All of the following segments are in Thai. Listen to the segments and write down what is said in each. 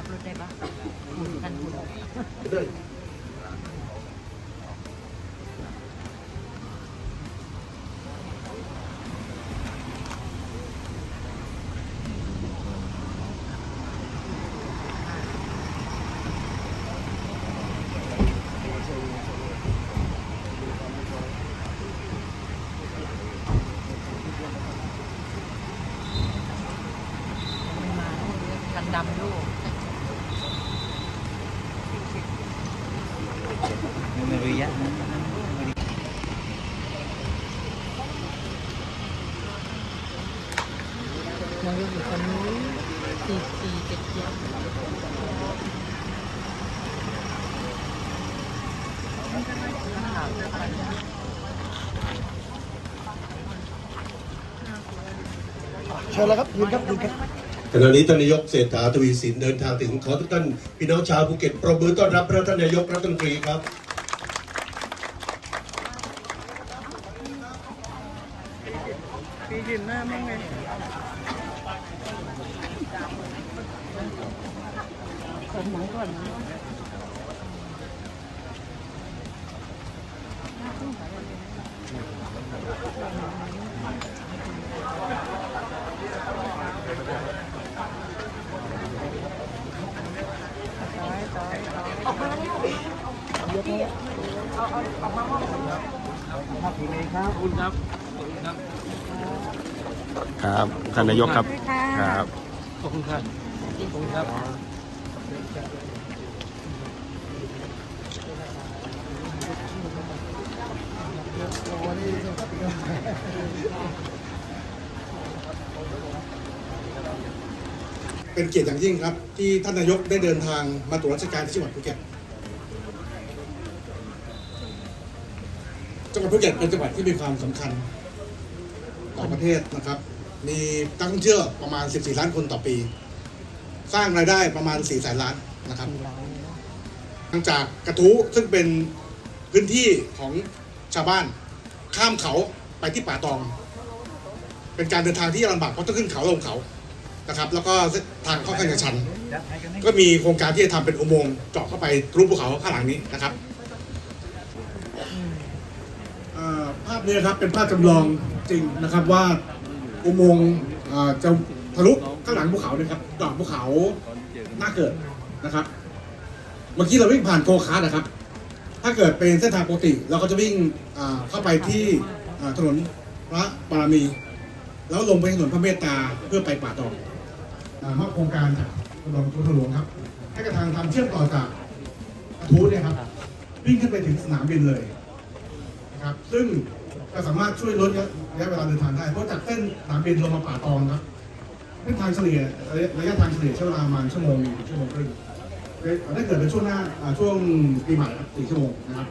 Upload na ba? Mm. Upload na ba? ไม่รู้ยะนายกอยู่คนนู้ ขณะนี้ท่านนายกเศรษฐาทวีสินเดินทางถึงขอทุกท่านพี่น้องชาวภูเก็ตปรบมือต้อนรับพระท่านนายกรัฐมนตรีครับปียืนหน้ามั้งไงคนหมายก่อนนะ ครับท่านนายกครับครับขอบคุณครับขอบคุณครับเป็นเกียรติอย่างยิ่งครับ ที่ท่านนายกได้เดินทางมาตรวจราชการที่จังหวัดภูเก็ต วัดภูเก็ตเป็นจังหวัดที่มีความสำคัญต่อประเทศนะครับ มีนักท่องเที่ยวประมาณ 14 ล้านคนต่อปี สร้างรายได้ประมาณ4แสนล้านนะครับหลังจากกระทู้ซึ่งเป็นพื้นที่ของชาวบ้านข้ามเขาไปที่ป่าตอง เป็นการเดินทางที่ลำบากเพราะต้องขึ้นเขาลงเขานะครับ แล้วก็ทางค่อนข้างจะชัน ก็มีโครงการที่จะทำเป็นอุโมงค์เจาะเข้าไปทะลุภูเขาข้างหลังนี้นะครับ ภาพนี้ครับเป็นภาพจำลองจริงนะครับว่าอุโมงค์จะทะลุข้างหลังภูเขาเนี่ยครับเจาะภูเขาหน้าเกิดนะครับ เมื่อกี้เราวิ่งผ่านโกคาร์นะครับ ถ้าเกิดเป็นเส้นทางปกติเราก็จะวิ่งเข้าไปที่ถนนพระบารมี แล้วลงไปถนนพระเมตตาเพื่อไปป่าตองมอบโครงการจากกรมทหลวงครับ ให้กระทางทำเชื่อมต่อจากทู้เนี่ยครับวิ่งขึ้นไปถึงสนามบินเลย นะครับ ซึ่งจะสามารถช่วยลดระยะเวลาเดินทางได้ เพราะจากเส้นสนามบินลงมาป่าตองครับเส้นทางเฉลี่ยระยะทางเฉลี่ยใช้เวลาประมาณชั่วโมงหนึ่งชั่วโมงครึ่งถ้าเกิดเป็นช่วงหน้าช่วงปีใหม่ครับสี่ชั่วโมงนะครับ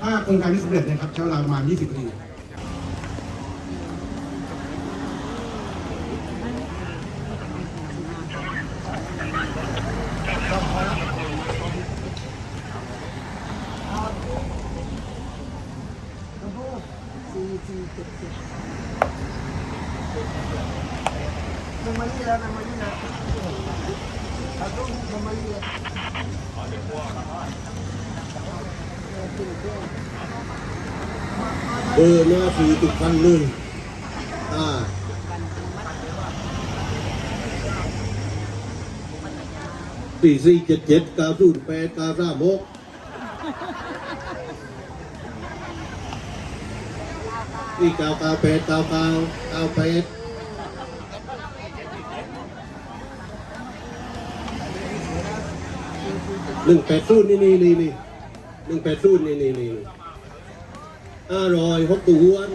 ถ้าโครงการนี้สำเร็จนะครับใช้เวลาประมาณ 20 นาที สี่สี่เจ็ดเจ็ด นมาลีแล้วนมาลีแล้วครับลู กนมาลีแล้วเบอร์หน้าสีติดพันหนึ่งอ่า สี่สี่เจ็ดเจ็ดเก้าศูนย์แปดเก้าสามหก สี่เก้าเก้าแปดเก้าเก้าเก้าแปดหนึ่งแปดศูนนี่นี่นี่นี่หนึ่งแปดศูนนี่นี่นี่อร่อยหกตัวอ้วน